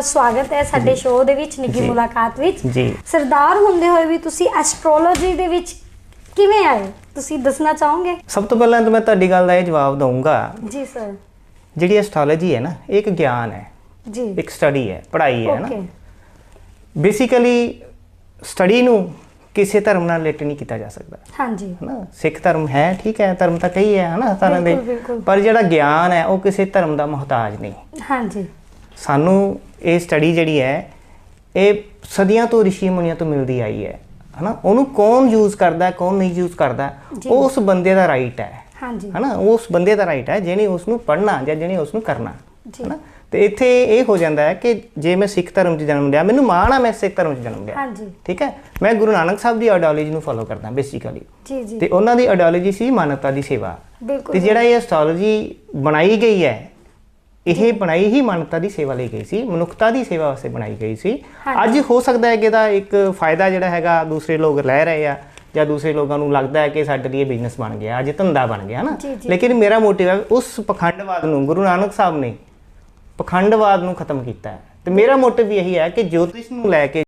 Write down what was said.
ਸਵਾਗਤ ਹੈ ਸਾਡੇ ਸ਼ੋਅ ਦੇ ਵਿੱਚ ਨਿੱਗੀ ਜੀ। ਮੁਲਾਕਾਤ ਵਿੱਚ। ਜੀ। ਸਰਦਾਰ ਹੁੰਦੇ ਹੋਏ ਵੀ ਤੁਸੀਂ ਐਸਟ੍ਰੋਲੋਜੀ ਦੇ ਵਿੱਚ ਕਿਵੇਂ ਆਏ? ਤੁਸੀਂ ਦੱਸਣਾ ਚਾਹੋਗੇ? ਸਭ ਤੋਂ ਪਹਿਲਾਂ ਤਾਂ ਮੈਂ ਤੁਹਾਡੀ ਗੱਲ ਦਾ ਇਹ ਜਵਾਬ ਦਊਂਗਾ। ਜੀ ਸਰ ਜਿਹੜੀ ਐਸਟ੍ਰੋਲੋਜੀ ਹੈ ਨਾ ਇਹ ਇੱਕ ਗਿਆਨ ਹੈ। ਜੀ। ਇੱਕ ਸਟੱਡੀ ਹੈ ਪੜ੍ਹਾਈ ਹੈ ਨਾ। ਓਕੇ ਬੇਸਿਕਲੀ ਸਟੱਡੀ ਨੂੰ ਕਿਸੇ ਧਰਮ ਨਾਲ ਰਿਲੇਟ ਨਹੀਂ ਕੀਤਾ ਜਾ ਸਕਦਾ। ਹਾਂਜੀ। ਹਨਾ ਸਿੱਖ ਧਰਮ ਹੈ ਠੀਕ ਹੈ ਧਰਮ ਤਾਂ ਕਈ ਹੈ ਹਨਾ ਤਰ੍ਹਾਂ ਦੇ। ਬਿਲਕੁਲ, ਬਿਲਕੁਲ। ਪਰ ਜਿਹੜਾ ਗਿਆਨ ਹੈ ਉਹ ਕਿਸੇ ਧਰਮ ਦਾ ਮੁਹਤਾਜ ਨਹੀਂ। ਹਾਂਜੀ। ਸਾਨੂੰ ਇਹ ਸਟੱਡੀ ਜਿਹੜੀ ਹੈ ਇਹ ਸਦੀਆਂ ਤੋਂ ਰਿਸ਼ੀ ਮੁਨੀਆਂ ਤੋਂ ਮਿਲਦੀ ਆਈ ਹੈ ਹਨਾ? ਉਹਨੂੰ ਕੌਣ ਯੂਜ਼ ਕਰਦਾ ਕੌਣ ਨਹੀਂ ਯੂਜ਼ ਕਰਦਾ। ਉਹ ਉਸ ਬੰਦੇ ਦਾ ਰਾਈਟ ਹੈ ਹਾਂਜੀ। ਹਨਾ? ਉਸ ਬੰਦੇ ਦਾ ਰਾਈਟ ਹੈ ਜਿਹਨੇ ਉਸ ਨੂੰ ਪੜ੍ਹਨਾ ਜਾਂ ਜਿਹਨੇ ਉਸ ਨੂੰ ਕਰਨਾ। ਹਨਾ? ਤੇ ਇੱਥੇ ਇਹ ਹੋ ਜਾਂਦਾ ਹੈ ਕਿ ਜੇ ਮੈਂ ਸਿੱਖ ਧਰਮ 'ਚ ਜਨਮ ਲਿਆ ਮੈਨੂੰ ਮਾਣ ਆ ਮੈਂ ਸਿੱਖ ਧਰਮ 'ਚ ਜਨਮ ਲਿਆ। ਹਾਂਜੀ। ਠੀਕ ਹੈ? ਮੈਂ ਗੁਰੂ ਨਾਨਕ ਸਾਹਿਬ ਦੀ ਆਈਡੀਓਲੋਜੀ ਨੂੰ ਫੋਲੋ ਕਰਦਾ ਬੇਸਿਕਲੀ ਜੀ ਜੀ। ਤੇ ਉਹਨਾਂ ਦੀ ਆਈਡੀਓਲੋਜੀ ਸੀ ਮਾਨਵਤਾ ਦੀ ਸੇਵਾ। ਤੇ ਜਿਹੜਾ ਇਹ ਐਸਟ੍ਰੋਲੋਜੀ ਬਣਾਈ ਗਈ ਹੈ ਇਹ ਬਣਾਈ ਹੀ ਮਾਨਵਤਾ ਦੀ ਸੇਵਾ ਲਈ ਗਈ ਸੀ ਮਨੁੱਖਤਾ ਦੀ ਸੇਵਾ ਵਾਸਤੇ ਬਣਾਈ ਗਈ ਸੀ। ਅੱਜ ਹੋ ਸਕਦਾ ਹੈ ਕਿ ਇਹਦਾ ਇੱਕ ਫਾਇਦਾ ਜਿਹੜਾ ਹੈਗਾ ਦੂਸਰੇ ਲੋਕ ਲੈ ਰਹੇ ਆ ਜਾਂ ਦੂਸਰੇ ਲੋਕਾਂ ਨੂੰ ਲੱਗਦਾ ਹੈ ਕਿ ਸਾਡੇ ਲਈ ਇਹ ਬਿਜ਼ਨਸ ਬਣ ਗਿਆ ਅੱਜ ਧੰਦਾ ਬਣ ਗਿਆ ਨਾ। ਲੇਕਿਨ ਮੇਰਾ ਮੋਟਿਵ ਹੈ ਉਸ ਪਖੰਡਵਾਦ ਨੂੰ ਗੁਰੂ ਨਾਨਕ ਸਾਹਿਬ ਨੇ ਪਖੰਡਵਾਦ ਨੂੰ ਖਤਮ ਕੀਤਾ ਹੈ ਤੇ ਮੇਰਾ ਮੋਟਿਵ ਵੀ ਇਹੀ ਹੈ ਕਿ ਜੋਤਿਸ਼ ਨੂੰ ਲੈ ਕੇ